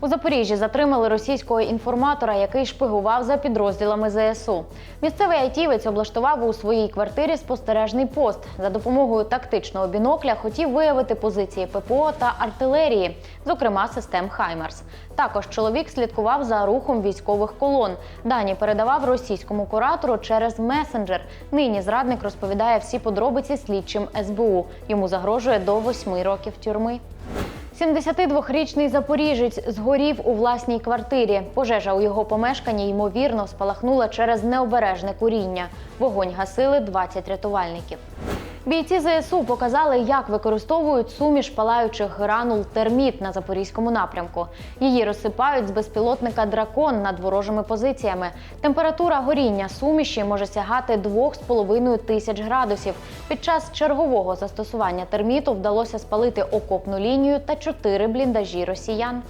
У Запоріжжі затримали російського інформатора, який шпигував за підрозділами ЗСУ. Місцевий айтівець облаштував у своїй квартирі спостережний пост. За допомогою тактичного бінокля хотів виявити позиції ППО та артилерії, зокрема систем Хаймерс. Також чоловік слідкував за рухом військових колон. Дані передавав російському куратору через месенджер. Нині зрадник розповідає всі подробиці слідчим СБУ. Йому загрожує до восьми років тюрми. 72-річний запоріжець згорів у власній квартирі. Пожежа у його помешканні ймовірно спалахнула через необережне куріння. Вогонь гасили 20 рятувальників. Бійці ЗСУ показали, як використовують суміш палаючих гранул терміт на запорізькому напрямку. Її розсипають з безпілотника дракон над ворожими позиціями. Температура горіння суміші може сягати 2,5 тисяч градусів. Під час чергового застосування терміту вдалося спалити окопну лінію та чотири бліндажі росіян.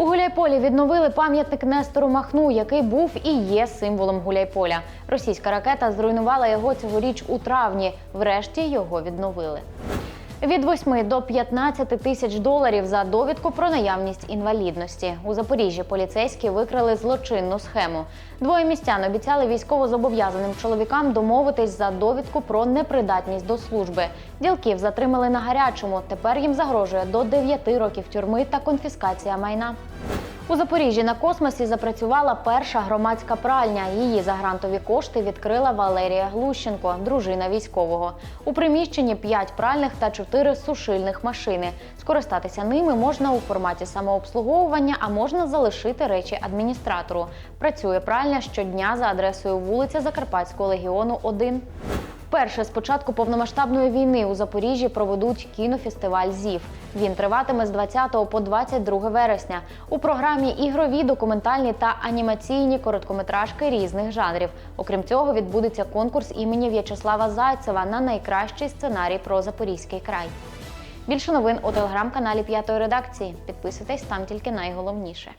У Гуляйполі відновили пам'ятник Нестору Махну, який був і є символом Гуляйполя. Російська ракета зруйнувала його цьогоріч у травні. Врешті його відновили. Від 8 до 15 тисяч доларів за довідку про наявність інвалідності. У Запоріжжі поліцейські викрили злочинну схему. Двоє містян обіцяли військовозобов'язаним чоловікам домовитись за довідку про непридатність до служби. Ділків затримали на гарячому. Тепер їм загрожує до 9 років тюрми та конфіскація майна. У Запоріжжі на космосі запрацювала перша громадська пральня. Її за грантові кошти відкрила Валерія Глущенко, дружина військового. У приміщенні 5 пральних та 4 сушильних машини. Скористатися ними можна у форматі самообслуговування, а можна залишити речі адміністратору. Працює пральня щодня за адресою вулиця Закарпатського легіону 1. Вперше з початку повномасштабної війни у Запоріжжі проведуть кінофестиваль ЗІВ. Він триватиме з 20 по 22 вересня. У програмі ігрові, документальні та анімаційні короткометражки різних жанрів. Окрім цього, відбудеться конкурс імені В'ячеслава Зайцева на найкращий сценарій про Запорізький край. Більше новин у телеграм-каналі П'ятої редакції. Підписуйтесь там тільки найголовніше.